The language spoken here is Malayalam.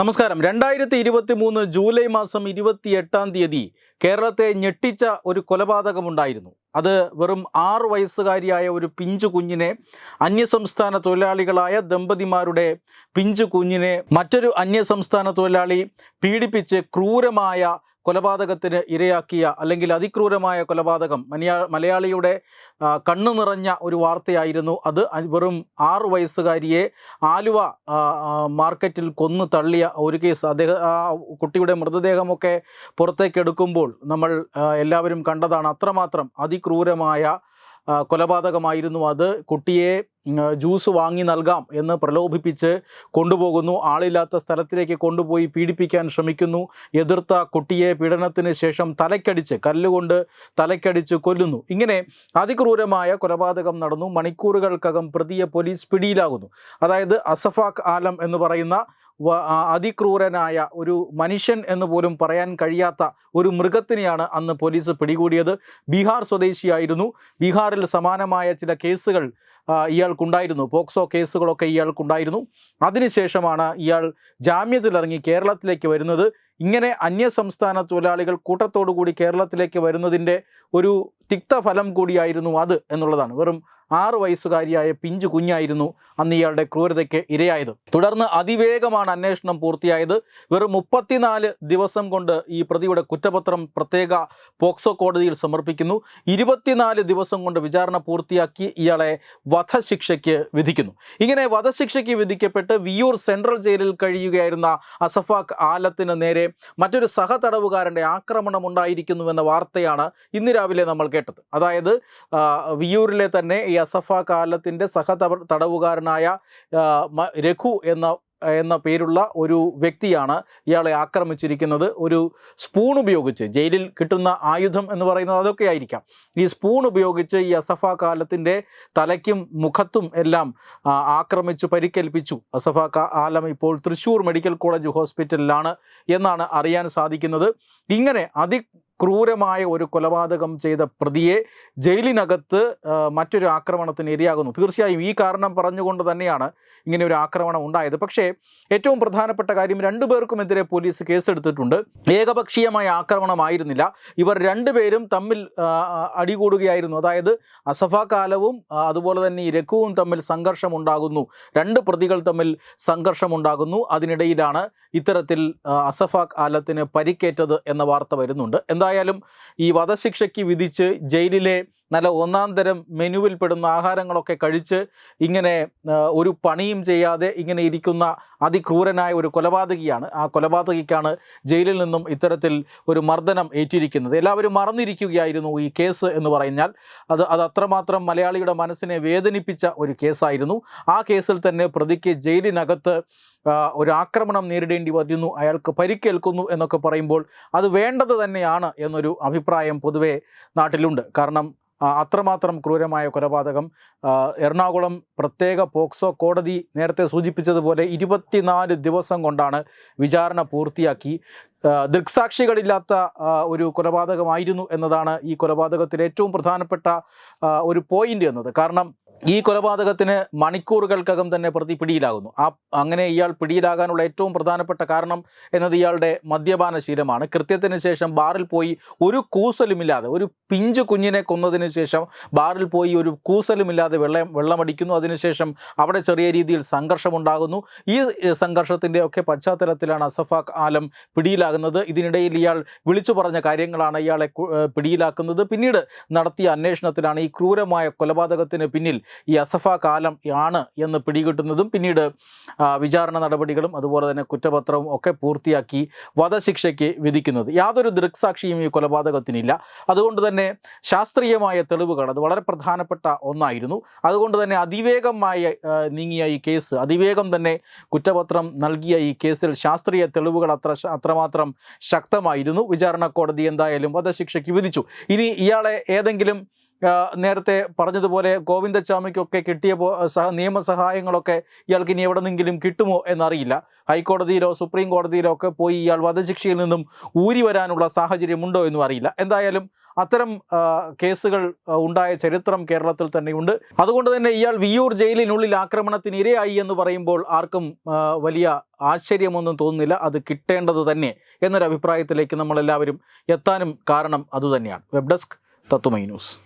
നമസ്കാരം. രണ്ടായിരത്തി ഇരുപത്തി മൂന്ന് ജൂലൈ മാസം ഇരുപത്തി എട്ടാം തീയതി കേരളത്തെ ഞെട്ടിച്ച ഒരു കൊലപാതകമുണ്ടായിരുന്നു. അത് വെറും ആറ് വയസ്സുകാരിയായ ഒരു പിഞ്ചു കുഞ്ഞിനെ അന്യസംസ്ഥാന തൊഴിലാളികളായ ദമ്പതിമാരുടെ പിഞ്ചു കുഞ്ഞിനെ മറ്റൊരു അന്യസംസ്ഥാന തൊഴിലാളി പീഡിപ്പിച്ച് ക്രൂരമായ കൊലപാതകത്തിന് ഇരയാക്കിയ അല്ലെങ്കിൽ അതിക്രൂരമായ കൊലപാതകം മലയാ മലയാളിയുടെ കണ്ണു നിറഞ്ഞ ഒരു വാർത്തയായിരുന്നു അത്. വെറും ആറ് വയസ്സുകാരിയെ ആലുവ മാർക്കറ്റിൽ കൊന്നു തള്ളിയ ഒരു കേസ്. അദ്ദേഹം ആ കുട്ടിയുടെ മൃതദേഹമൊക്കെ പുറത്തേക്കെടുക്കുമ്പോൾ നമ്മൾ എല്ലാവരും കണ്ടതാണ്. അത്രമാത്രം അതിക്രൂരമായ കൊലപാതകമായിരുന്നു അത്. കുട്ടിയെ ജ്യൂസ് വാങ്ങി നൽകാം എന്ന് പ്രലോഭിപ്പിച്ച് കൊണ്ടുപോകുന്നു. ആളില്ലാത്ത സ്ഥലത്തിലേക്ക് കൊണ്ടുപോയി പീഡിപ്പിക്കാൻ ശ്രമിക്കുന്നു. എതിർത്ത കുട്ടിയെ പീഡനത്തിന് ശേഷം തലക്കടിച്ച് കല്ലുകൊണ്ട് തലക്കടിച്ച് കൊല്ലുന്നു. ഇങ്ങനെ അതിക്രൂരമായ കൊലപാതകം നടന്നു. മണിക്കൂറുകൾക്കകം പ്രതിയെ പോലീസ് പിടിയിലാകുന്നു. അതായത് അസഫാഖ് ആലം എന്ന് പറയുന്ന അതിക്രൂരനായ ഒരു മനുഷ്യൻ എന്ന് പോലും പറയാൻ കഴിയാത്ത ഒരു മൃഗത്തിനെയാണ് അന്ന് പോലീസ് പിടികൂടിയത്. ബീഹാർ സ്വദേശിയായിരുന്നു. ബീഹാറിൽ സമാനമായ ചില കേസുകൾ ഇയാൾക്കുണ്ടായിരുന്നു. പോക്സോ കേസുകളൊക്കെ ഇയാൾക്കുണ്ടായിരുന്നു. അതിനുശേഷമാണ് ഇയാൾ ജാമ്യത്തിലിറങ്ങി കേരളത്തിലേക്ക് വരുന്നത്. ഇങ്ങനെ അന്യസംസ്ഥാന തൊഴിലാളികൾ കൂട്ടത്തോടു കൂടി കേരളത്തിലേക്ക് വരുന്നതിന്റെ ഒരു തിക്തഫലം കൂടിയായിരുന്നു അത് എന്നുള്ളതാണ്. വെറും ആറ് വയസ്സുകാരിയായ പിഞ്ചു കുഞ്ഞായിരുന്നു അന്ന് ഇയാളുടെ ക്രൂരതയ്ക്ക് ഇരയായത്. തുടർന്ന് അതിവേഗമാണ് അന്വേഷണം പൂർത്തിയായത്. വെറും മുപ്പത്തിനാല് ദിവസം കൊണ്ട് ഈ പ്രതിയുടെ കുറ്റപത്രം പ്രത്യേക പോക്സോ കോടതിയിൽ സമർപ്പിക്കുന്നു. ഇരുപത്തിനാല് ദിവസം കൊണ്ട് വിചാരണ പൂർത്തിയാക്കി ഇയാളെ വധശിക്ഷയ്ക്ക് വിധിക്കുന്നു. ഇങ്ങനെ വധശിക്ഷയ്ക്ക് വിധിക്കപ്പെട്ട് വിയൂർ സെൻട്രൽ ജയിലിൽ കഴിയുകയായിരുന്ന അസഫാഖ് ആലത്തിന് നേരെ മറ്റൊരു സഹതടവുകാരന്റെ ആക്രമണം ഉണ്ടായിരിക്കുന്നുവെന്ന വാർത്തയാണ് ഇന്ന് രാവിലെ നമ്മൾ കേട്ടത്. അതായത് വിയൂരിലെ തന്നെ അസഫ കാലത്തിന്റെ സഹ തടവുകാരനായ രഘു എന്ന എന്ന പേരുള്ള ഒരു വ്യക്തിയാണ് ഇയാളെ ആക്രമിച്ചിരിക്കുന്നത്. ഒരു സ്പൂൺ ഉപയോഗിച്ച് ജയിലിൽ കിട്ടുന്ന ആയുധം എന്ന് പറയുന്നത് അതൊക്കെ ആയിരിക്കാം. ഈ സ്പൂൺ ഉപയോഗിച്ച് ഈ അസഫ കാലത്തിന്റെ തലയ്ക്കും മുഖത്തും എല്ലാം ആക്രമിച്ച് പരിക്കേൽപ്പിച്ചു. അസഫ കാലം ഇപ്പോൾ തൃശ്ശൂർ മെഡിക്കൽ കോളേജ് ഹോസ്പിറ്റലിലാണ് എന്നാണ് അറിയാൻ സാധിക്കുന്നത്. ഇങ്ങനെ അതി ക്രൂരമായ ഒരു കൊലപാതകം ചെയ്ത പ്രതിയെ ജയിലിനകത്ത് മറ്റൊരു ആക്രമണത്തിന് ഇരയാകുന്നു. തീർച്ചയായും ഈ കാരണം പറഞ്ഞുകൊണ്ട് തന്നെയാണ് ഇങ്ങനെ ഒരു ആക്രമണം ഉണ്ടായത്. പക്ഷേ ഏറ്റവും പ്രധാനപ്പെട്ട കാര്യം രണ്ടുപേർക്കുമെതിരെ പോലീസ് കേസെടുത്തിട്ടുണ്ട്. ഏകപക്ഷീയമായ ആക്രമണമായിരുന്നില്ല. ഇവർ രണ്ടുപേരും തമ്മിൽ അടികൂടുകയായിരുന്നു. അതായത് അസഫ അതുപോലെ തന്നെ ഇരക്കുവും തമ്മിൽ സംഘർഷമുണ്ടാകുന്നു. രണ്ട് പ്രതികൾ തമ്മിൽ സംഘർഷമുണ്ടാകുന്നു. അതിനിടയിലാണ് ഇത്തരത്തിൽ ആ, അസഫാഖ് ആലത്തിന് പരിക്കേറ്റത് എന്ന വാർത്ത വരുന്നുണ്ട്. എന്തായാലും ഈ വധശിക്ഷയ്ക്ക് വിധിച്ച് ജയിലിലെ നല്ല ഒന്നാം തരം മെനുവിൽപ്പെടുന്ന ആഹാരങ്ങളൊക്കെ കഴിച്ച് ഇങ്ങനെ ഒരു പണിയും ചെയ്യാതെ ഇങ്ങനെ ഇരിക്കുന്ന അതിക്രൂരനായ ഒരു കൊലപാതകിയാണ്. ആ കൊലപാതകിക്കാണ് ജയിലിൽ നിന്നും ഇത്തരത്തിൽ ഒരു മർദ്ദനം ഏറ്റിരിക്കുന്നത്. എല്ലാവരും മറന്നിരിക്കുകയായിരുന്നു ഈ കേസ് എന്ന് പറഞ്ഞാൽ. അത് അത് അത്രമാത്രം മലയാളിയുടെ മനസ്സിനെ വേദനിപ്പിച്ച ഒരു കേസായിരുന്നു. ആ കേസിൽ തന്നെ പ്രതിക്ക് ജയിലിനകത്ത് ഒരു ആക്രമണം നേരിടേണ്ടി വരുന്നു. അയാൾക്ക് പരിക്കേൽക്കുന്നു എന്നൊക്കെ പറയുമ്പോൾ അത് വേണ്ടത് തന്നെയാണ് എന്നൊരു അഭിപ്രായം പൊതുവേ നാട്ടിലുണ്ട്. കാരണം അത്രമാത്രം ക്രൂരമായ കൊലപാതകം എറണാകുളം പ്രത്യേക പോക്സോ കോടതി നേരത്തെ സൂചിപ്പിച്ചതുപോലെ ഇരുപത്തിനാല് ദിവസം കൊണ്ടാണ് വിചാരണ പൂർത്തിയാക്കി. ദൃക്സാക്ഷികളില്ലാത്ത ഒരു കൊലപാതകമായിരുന്നു എന്നതാണ് ഈ കൊലപാതകത്തിൽ ഏറ്റവും പ്രധാനപ്പെട്ട ഒരു പോയിന്റ് എന്നത്. കാരണം ഈ കൊലപാതകത്തിന് മണിക്കൂറുകൾക്കകം തന്നെ പ്രതി പിടിയിലാകുന്നു. ആ അങ്ങനെ ഇയാൾ പിടിയിലാകാനുള്ള ഏറ്റവും പ്രധാനപ്പെട്ട കാരണം എന്നത് ഇയാളുടെ മദ്യപാന ശീലമാണ്. കൃത്യത്തിന് ശേഷം ബാറിൽ പോയി ഒരു കൂസലുമില്ലാതെ ഒരു പിഞ്ച് കുഞ്ഞിനെ കൊന്നതിന് ശേഷം ബാറിൽ പോയി ഒരു കൂസലുമില്ലാതെ വെള്ളം വെള്ളമടിക്കുന്നു. അതിനുശേഷം അവിടെ ചെറിയ രീതിയിൽ സംഘർഷമുണ്ടാകുന്നു. ഈ സംഘർഷത്തിന്റെ ഒക്കെ പശ്ചാത്തലത്തിലാണ് അസഫാഖ് ആലം പിടിയിലാകുന്നത്. ഇതിനിടയിൽ ഇയാൾ വിളിച്ചു പറഞ്ഞ കാര്യങ്ങളാണ് ഇയാളെ പിടിയിലാക്കുന്നത്. പിന്നീട് നടത്തിയ അന്വേഷണത്തിലാണ് ഈ ക്രൂരമായ കൊലപാതകത്തിന് പിന്നിൽ ഈ അസഫ കാലം ആണ് എന്ന് പിടികിട്ടുന്നതും പിന്നീട് വിചാരണ നടപടികളും അതുപോലെ തന്നെ കുറ്റപത്രവും ഒക്കെ പൂർത്തിയാക്കി വധശിക്ഷയ്ക്ക് വിധിക്കുന്നത്. യാതൊരു ദൃക്സാക്ഷിയും ഈ കൊലപാതകത്തിനില്ല. അതുകൊണ്ട് തന്നെ ശാസ്ത്രീയമായ തെളിവുകൾ അത് വളരെ പ്രധാനപ്പെട്ട ഒന്നായിരുന്നു. അതുകൊണ്ട് തന്നെ അതിവേഗമായി നീങ്ങിയ ഈ കേസ് അതിവേഗം തന്നെ കുറ്റപത്രം നൽകിയ ഈ കേസിൽ ശാസ്ത്രീയ തെളിവുകൾ അത്ര അത്രമാത്രം ശക്തമായിരുന്നു. വിചാരണ കോടതി എന്തായാലും വധശിക്ഷയ്ക്ക് വിധിച്ചു. ഇനി ഇയാളെ ഏതെങ്കിലും നേരത്തെ പറഞ്ഞതുപോലെ ഗോവിന്ദച്ചാമിക്കൊക്കെ കിട്ടിയ നിയമസഹായങ്ങളൊക്കെ ഇയാൾക്ക് ഇനി എവിടെ നിന്നെങ്കിലും കിട്ടുമോ എന്നറിയില്ല. ഹൈക്കോടതിയിലോ സുപ്രീം കോടതിയിലോ ഒക്കെ പോയി ഇയാൾ വധശിക്ഷയിൽ നിന്നും ഊരി വരാനുള്ള സാഹചര്യമുണ്ടോ എന്നും അറിയില്ല. എന്തായാലും അത്തരം കേസുകൾ ഉണ്ടായ ചരിത്രം കേരളത്തിൽ തന്നെയുണ്ട്. അതുകൊണ്ട് തന്നെ ഇയാൾ വിയൂർ ജയിലിനുള്ളിൽ ആക്രമണത്തിന് ഇരയായി എന്ന് പറയുമ്പോൾ ആർക്കും വലിയ ആശ്ചര്യമൊന്നും തോന്നുന്നില്ല. അത് കിട്ടേണ്ടത് തന്നെ എന്നൊരു അഭിപ്രായത്തിലേക്ക് നമ്മളെല്ലാവരും എത്താനും കാരണം അതുതന്നെയാണ്. വെബ് ഡെസ്ക് തത്തുമൈ ന്യൂസ്.